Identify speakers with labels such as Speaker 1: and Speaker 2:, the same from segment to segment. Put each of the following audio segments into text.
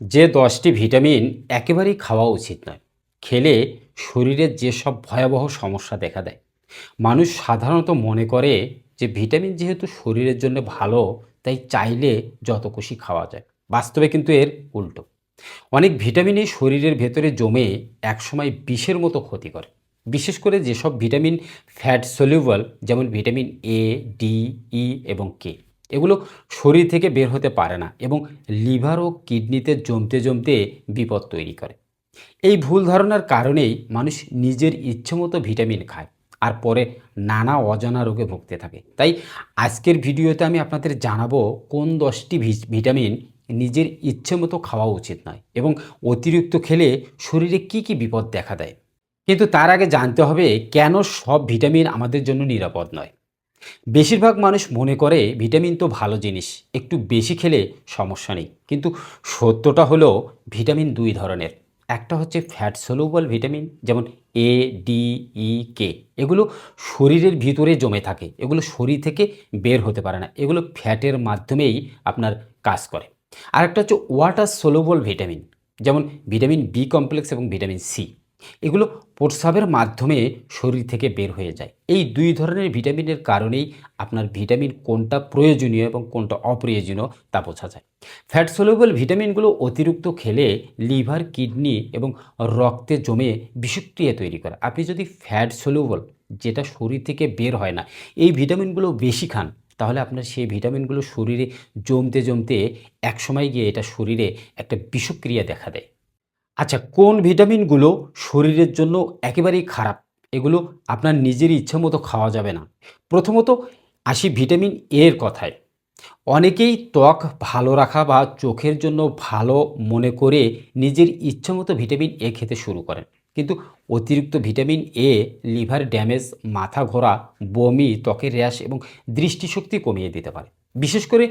Speaker 1: যে দশটি ভিটামিন একেবারেই খাওয়া উচিত নয়, খেলে শরীরের যেসব ভয়াবহ সমস্যা দেখা দেয়। মানুষ সাধারণত মনে করে যে ভিটামিন যেহেতু শরীরের জন্য ভালো, তাই চাইলে যত খুশি খাওয়া যায়। বাস্তবে কিন্তু এর উল্টো। অনেক ভিটামিনই শরীরের ভেতরে জমে একসময় বিষের মতো ক্ষতি করে। বিশেষ করে যেসব ভিটামিন ফ্যাট সলিউবল, যেমন ভিটামিন এ ডি ই এবং কে এগুলো শরীর থেকে বের হতে পারে না এবং লিভার ও কিডনিতে জমতে জমতে বিপদ তৈরি করে। এই ভুল ধারণার কারণেই মানুষ নিজের ইচ্ছেমতো ভিটামিন খায় আর পরে নানা অজানা রোগে ভুগতে থাকে। তাই আজকের ভিডিওতে আমি আপনাদের জানাব কোন দশটি ভিটামিন নিজের ইচ্ছে মতো খাওয়া উচিত নয় এবং অতিরিক্ত খেলে শরীরে কি কি বিপদ দেখা দেয়। কিন্তু তার আগে জানতে হবে কেন সব ভিটামিন আমাদের জন্য নিরাপদ নয়। বেশিরভাগ মানুষ মনে করে ভিটামিন তো ভালো জিনিস, একটু বেশি খেলে সমস্যা নেই। কিন্তু সত্যটা হলো ভিটামিন দুই ধরনের। একটা হচ্ছে ফ্যাট সলুবল ভিটামিন যেমন এ ডি ই কে এগুলো শরীরের ভিতরে জমে থাকে। এগুলো শরীর থেকে বের হতে পারে না। এগুলো ফ্যাটের মাধ্যমেই আপনার কাজ করে। আর একটা হচ্ছে ওয়াটার সলুবল ভিটামিন যেমন ভিটামিন বি কমপ্লেক্স এবং ভিটামিন সি এগুলো প্রস্রাবের মাধ্যমে শরীর থেকে বের হয়ে যায়। এই দুই ধরনের ভিটামিনের কারণেই আপনার ভিটামিন কোনটা প্রয়োজনীয় এবং কোনটা অপ্রয়োজনীয় তা বোঝা যায়। ফ্যাট সলিউবল ভিটামিনগুলো অতিরিক্ত খেলে লিভার, কিডনি এবং রক্তে জমে বিষক্রিয়া তৈরি করে। আপনি যদি ফ্যাট সলিউবল যেটা শরীর থেকে বের হয় না, এই ভিটামিনগুলো বেশি খান, তাহলে আপনার সেই ভিটামিনগুলো শরীরে জমতে জমতে একসময় গিয়ে এটা শরীরে একটা বিষক্রিয়া দেখা দেয়। আচ্ছা কোন ভিটামিনগুলো শরীরের জন্য একেবারেই খারাপ? এগুলো আপনার নিজের ইচ্ছা মতো খাওয়া যাবে না। প্রথমত আসি ভিটামিন এর কথায়। অনেকেই ত্বক ভালো রাখা বা চোখের জন্য ভালো মনে করে নিজের ইচ্ছে মতো ভিটামিন এ খেতে শুরু করেন। কিন্তু অতিরিক্ত ভিটামিন এ লিভার ড্যামেজ, মাথা ঘোরা, বমি, ত্বকের র্যাশ এবং দৃষ্টিশক্তি কমিয়ে দিতে পারে। বিশেষ করে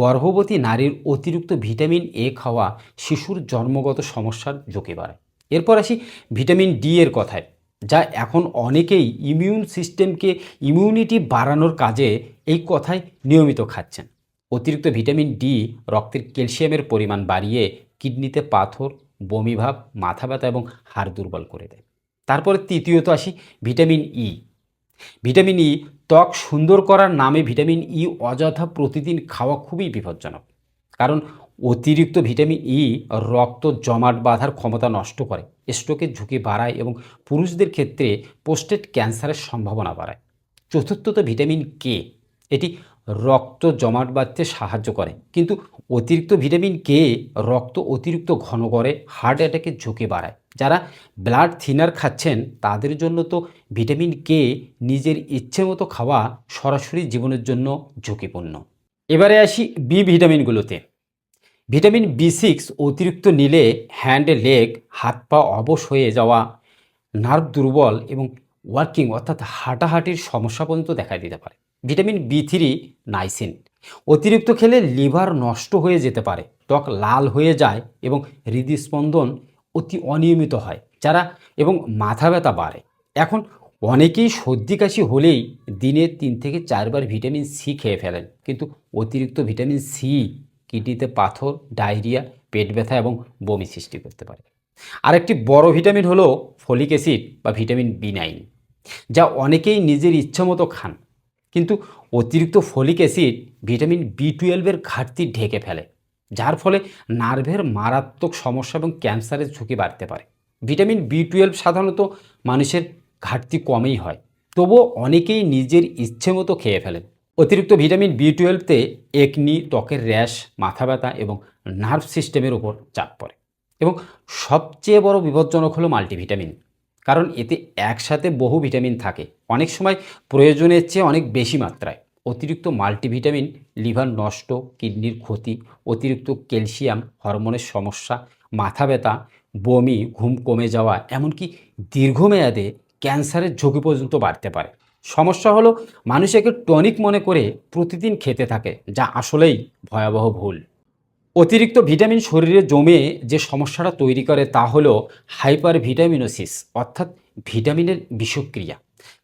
Speaker 1: গর্ভবতী নারীর অতিরিক্ত ভিটামিন এ খাওয়া শিশুর জন্মগত সমস্যার ঝুঁকি বাড়ায় এরপর আসি ভিটামিন ডি এর কথায়, যা এখন অনেকেই ইমিউন সিস্টেমকে ইমিউনিটি বাড়ানোর কাজে এই কথায় নিয়মিত খাচ্ছেন। অতিরিক্ত ভিটামিন ডি রক্তের ক্যালসিয়ামের পরিমাণ বাড়িয়ে কিডনিতে পাথর বমিভাব মাথা ব্যথা এবং হাড় দুর্বল করে দেয়। তারপরে তৃতীয়ত আসি ভিটামিন ই। ভিটামিন ই ত্বক সুন্দর করার নামে ভিটামিন ই অযথা প্রতিদিন খাওয়া খুবই বিপজ্জনক। কারণ অতিরিক্ত ভিটামিন ই রক্ত জমাট বাঁধার ক্ষমতা নষ্ট করে স্ট্রোকের ঝুঁকি বাড়ায় এবং পুরুষদের ক্ষেত্রে পোস্টেট ক্যান্সারের সম্ভাবনা বাড়ায়। চতুর্থত ভিটামিন কে, এটি রক্ত জমাট বাঁধতে সাহায্য করে। কিন্তু অতিরিক্ত ভিটামিন কে রক্ত অতিরিক্ত ঘন করে, হার্ট অ্যাটাকের ঝুঁকি বাড়ায়। যারা ব্লাড থিনার খাচ্ছেন, তাদের জন্য তো ভিটামিন কে নিজের ইচ্ছে মতো খাওয়া সরাসরি জীবনের জন্য ঝুঁকিপূর্ণ। এবারে আসি বি ভিটামিনগুলোতে ভিটামিন বি সিক্স অতিরিক্ত নিলে হ্যান্ড লেগ হাত পা অবশ হয়ে যাওয়া নার্ভ দুর্বল এবং ওয়ার্কিং অর্থাৎ হাঁটাহাঁটির সমস্যা পর্যন্ত দেখা দিতে পারে। ভিটামিন বি থ্রি নাইসিন অতিরিক্ত খেলে লিভার নষ্ট হয়ে যেতে পারে, ত্বক লাল হয়ে যায় এবং হৃদস্পন্দন অতি অনিয়মিত হয়। যারা এবং মাথা ব্যথা বাড়ে। এখন অনেকেই সর্দি কাশি হলেই দিনে তিন থেকে চারবার ভিটামিন সি খেয়ে ফেলেন। কিন্তু অতিরিক্ত ভিটামিন সি কিডনিতে পাথর, ডায়রিয়া, পেট ব্যথা এবং বমি সৃষ্টি করতে পারে। আরেকটি বড় ভিটামিন হলো ফলিক অ্যাসিড বা ভিটামিন বি নাইন, যা অনেকেই নিজের ইচ্ছা মতো খান। কিন্তু অতিরিক্ত ফলিক অ্যাসিড ভিটামিন বি টুয়েলভের ঘাটতি ঢেকে ফেলে। যার ফলে নার্ভের মারাত্মক সমস্যা এবং ক্যান্সারের ঝুঁকি বাড়তে পারে। ভিটামিন বি টুয়েলভ সাধারণত মানুষের ঘাটতি কমেই হয়, তবুও অনেকেই নিজের ইচ্ছে মতো খেয়ে ফেলেন। অতিরিক্ত ভিটামিন বি টুয়েলভতে একনি, ত্বকের র্যাশ, মাথা ব্যথা এবং নার্ভ সিস্টেমের উপর চাপ পড়ে এবং সবচেয়ে বড় বিপজ্জনক হলো মাল্টিভিটামিন, কারণ এতে একসাথে বহু ভিটামিন থাকে। অনেক সময় প্রয়োজনের চেয়ে অনেক বেশি মাত্রায়। অতিরিক্ত মাল্টিভিটামিন, লিভার নষ্ট, কিডনির ক্ষতি, অতিরিক্ত ক্যালসিয়াম, হরমোনের সমস্যা, মাথা ব্যথা, বমি, ঘুম কমে যাওয়া, এমনকি দীর্ঘমেয়াদে ক্যান্সারের ঝুঁকি পর্যন্ত বাড়তে পারে। সমস্যা হলো, মানুষ একে টনিক মনে করে প্রতিদিন খেতে থাকে, যা আসলেই ভয়াবহ ভুল। অতিরিক্ত ভিটামিন শরীরে জমে যে সমস্যাটা তৈরি করে তা হলো হাইপার ভিটামিনোসিস অর্থাৎ ভিটামিনের বিষক্রিয়া।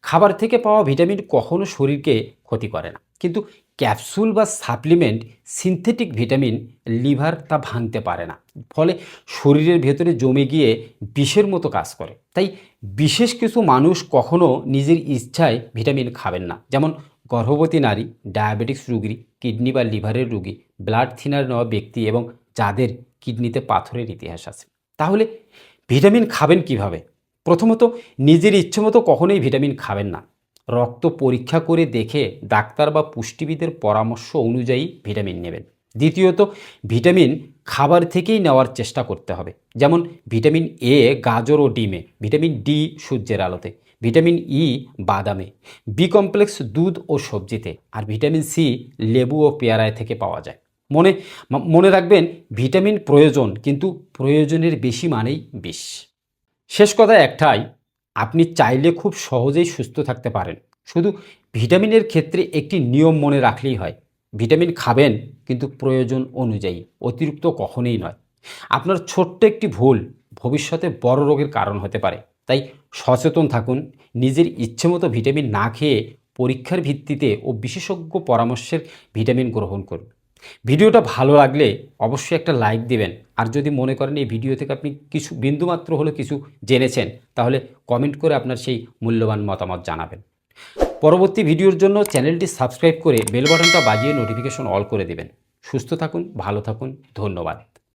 Speaker 1: খাবার থেকে পাওয়া ভিটামিন কখনো শরীরকে ক্ষতি করে না। কিন্তু ক্যাপসুল বা সাপ্লিমেন্ট সিনথেটিক ভিটামিন লিভার তা ভাঙতে পারে না। ফলে শরীরের ভেতরে জমে গিয়ে বিষের মতো কাজ করে। তাই বিশেষ কিছু মানুষ কখনো নিজের ইচ্ছায় ভিটামিন খাবেন না। যেমন গর্ভবতী নারী, ডায়াবেটিক্স রুগী, কিডনি বা লিভারের রুগী, ব্লাড থিনার নেওয়া ব্যক্তি এবং যাদের কিডনিতে পাথরের ইতিহাস আছে। তাহলে ভিটামিন খাবেন কীভাবে? প্রথমত, নিজের ইচ্ছে মতো কখনোই ভিটামিন খাবেন না। রক্ত পরীক্ষা করে দেখে ডাক্তার বা পুষ্টিবিদের পরামর্শ অনুযায়ী ভিটামিন নেবেন। দ্বিতীয়ত, ভিটামিন খাবার থেকেই নেওয়ার চেষ্টা করতে হবে। যেমন, ভিটামিন এ, গাজর ও ডিমে, ভিটামিন ডি, সূর্যের আলোতে, ভিটামিন ই, বাদামে বি কমপ্লেক্স দুধ ও সবজিতে, আর ভিটামিন সি, লেবু ও পেয়ারায় থেকে পাওয়া যায়। মনে মনে রাখবেন, ভিটামিন প্রয়োজন, কিন্তু প্রয়োজনের বেশি মানেই বিষ। শেষ কথা একটাই, আপনি চাইলে খুব সহজেই সুস্থ থাকতে পারেন। শুধু ভিটামিনের ক্ষেত্রে একটি নিয়ম মনে রাখলেই হয়। ভিটামিন খাবেন, কিন্তু প্রয়োজন অনুযায়ী, অতিরিক্ত কখনোই নয়। আপনার ছোট্ট একটি ভুল ভবিষ্যতে বড় রোগের কারণ হতে পারে। তাই সচেতন থাকুন, নিজের ইচ্ছে মতো ভিটামিন না খেয়ে পরীক্ষার ভিত্তিতে ও বিশেষজ্ঞ পরামর্শের ভিটামিন গ্রহণ করুন। ভিডিওটা ভালো লাগলে অবশ্যই একটা লাইক দিবেন। আর যদি মনে করেন এই ভিডিও থেকে আপনি কিছু বিন্দুমাত্র হলে কিছু জেনেছেন, তাহলে কমেন্ট করে আপনার সেই মূল্যবান মতামত জানাবেন। পরবর্তী ভিডিওর জন্য চ্যানেলটি সাবস্ক্রাইব করে বেল বাটনটা বাজিয়ে নোটিফিকেশন অল করে দিবেন। সুস্থ থাকুন, ভালো থাকুন, ধন্যবাদ।